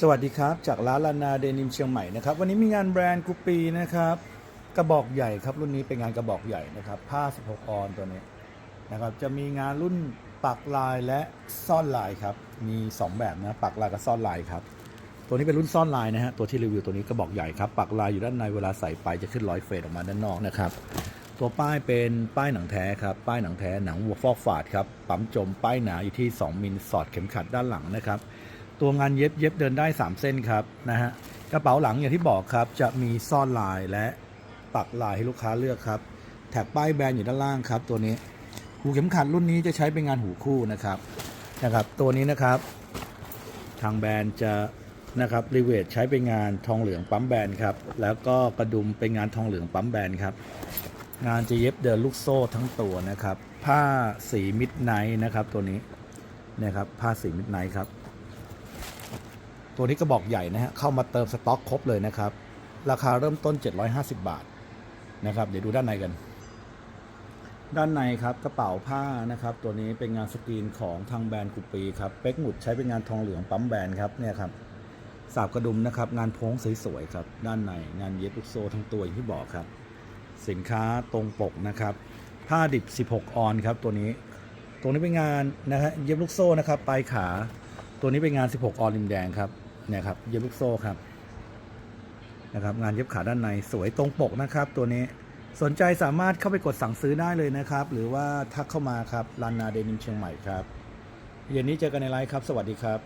สวัสดีครับ จากร้านลานาเดนิมเชียงใหม่นะครับ วันนี้มีงานแบรนด์กุปปีนะครับ กระบอกใหญ่ครับรุ่นนี้เป็นงานกระบอกใหญ่นะครับ ผ้า 16 ออนตัวนี้นะครับ จะมีงานรุ่นปักลายและซ่อนลายครับ มี 2 แบบนะปักลายกับซ่อนลายครับ ตัวนี้เป็นรุ่นซ่อนลายนะฮะตัวที่รีวิวตัวนี้กระบอกใหญ่ครับปักลายอยู่ด้านในเวลาใส่ไปจะขึ้นร้อยเฟดออกมาด้านนอกนะครับตัวป้ายเป็นป้ายหนังแท้ครับป้ายหนังแท้หนังวัวฟอกฝาดครับปั๊มจมป้ายหนาอยู่ที่ 2มิลสอดเข็มขัดด้านหลังนะครับ ตัวงานเย็บเย็บเดินได้ 3 เส้นครับนะฮะกระเป๋าหลังอย่างที่บอกครับจะมีซ่อนลายและปักลายให้ลูกค้าเลือกครับแท็กป้ายแบรนด์อยู่ด้านล่างครับ ตัวนี้หูเข็มขัดรุ่นนี้จะใช้เป็นงานหูคู่นะครับนะครับตัวนี้นะครับ ทางแบรนด์จะนะครับรีเวทใช้เป็นงานทองเหลืองปั๊มแบรนด์ครับ แล้วก็กระดุมเป็นงานทองเหลืองปั๊มแบรนด์ครับ งานจะเย็บเดินลูกโซ่ทั้งตัวนะครับ ผ้าสีมิดไนท์นะครับตัวนี้นะครับผ้าสีมิดไนท์ครับ ตัวนี้กระบอกใหญ่นะฮะเข้ามาเติมสต็อกครบเลยนะครับ ราคาเริ่มต้น 750 บาทนะครับ เดี๋ยวดูด้านในกัน ด้านในครับกระเป๋าผ้านะครับ ตัวนี้เป็นงานสกรีนของทางแบรนด์กุปปีครับเป็กหมุดใช้เป็นงานทองเหลืองปั๊มแบรนด์ครับเนี่ยครับสาบกระดุมนะครับ งานโพ้งสวยๆครับ ด้านในงานเย็บลูกโซ่ทั้งตัวอย่างที่บอกครับ สินค้าตรงปกนะครับผ้าดิบ 16 ออนครับตัวนี้ ตัวนี้เป็นงานนะฮะเย็บลูกโซ่นะครับปลายขา ตัวนี้เป็นงาน 16 ออนริมแดงครับเนี่ยครับเย็บลูกโซ่ครับนะครับงานเย็บขาด้านในสวยตรงปกนะครับ ตัวนี้สนใจสามารถเข้าไปกดสั่งซื้อได้เลยนะครับ หรือว่าทักเข้ามาครับลานนาเดนิมเชียงใหม่ครับเย็นนี้เจอกันในไลฟ์ครับ สวัสดีครับ